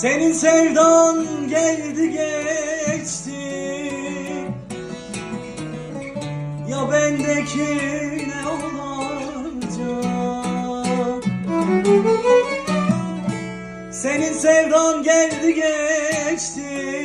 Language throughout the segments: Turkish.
Senin sevdan geldi geçti. Ya bendeki ne olacak? Senin sevdan geldi geçti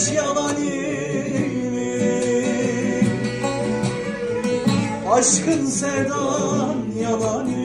imiş, yalan imiş Aşkın sevdan yalan imiş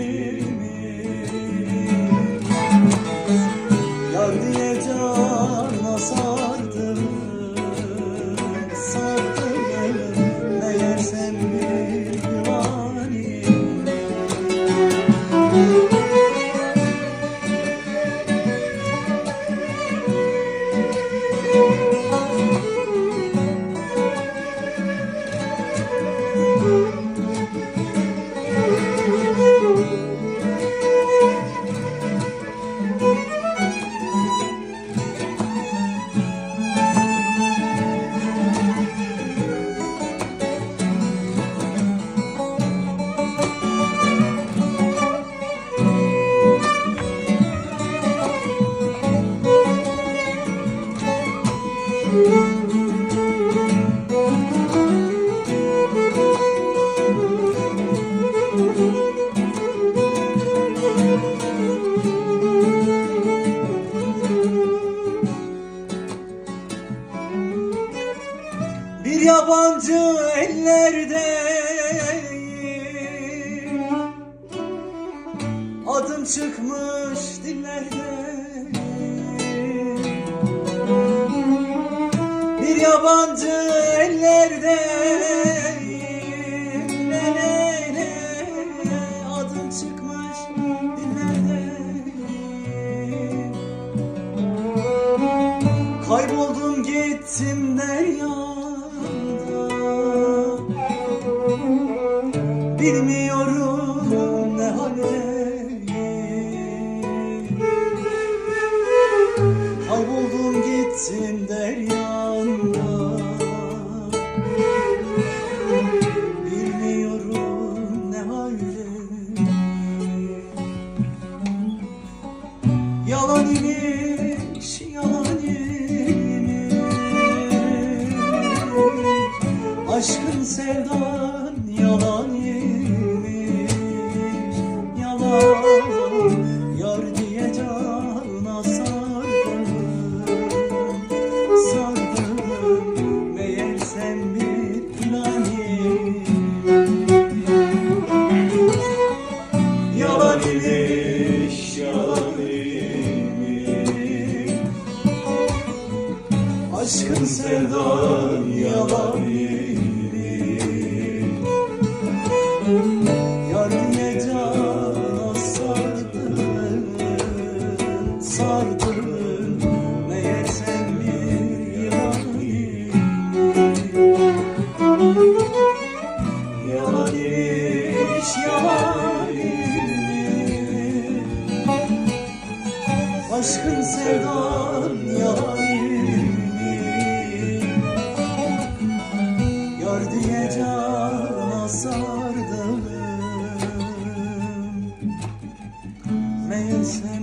yabancı ellerdeyim Adım çıkmış dillerde. Bir yabancı ellerdeyim Ne ne ne Adım çıkmış dillerde. Kayboldum gittim deryanda Bilmiyorum ne haldeyim. Kayboldum gittim deryanda Bilmiyorum ne haldeyim. Yalan imiş, yalan imiş. Aşkın sevdan Aşkın sevdan yalan imiş Yar diye cana sardım Sardım Meğer sen bir Yalan imiş, yalan Aşkın sevdan dancing.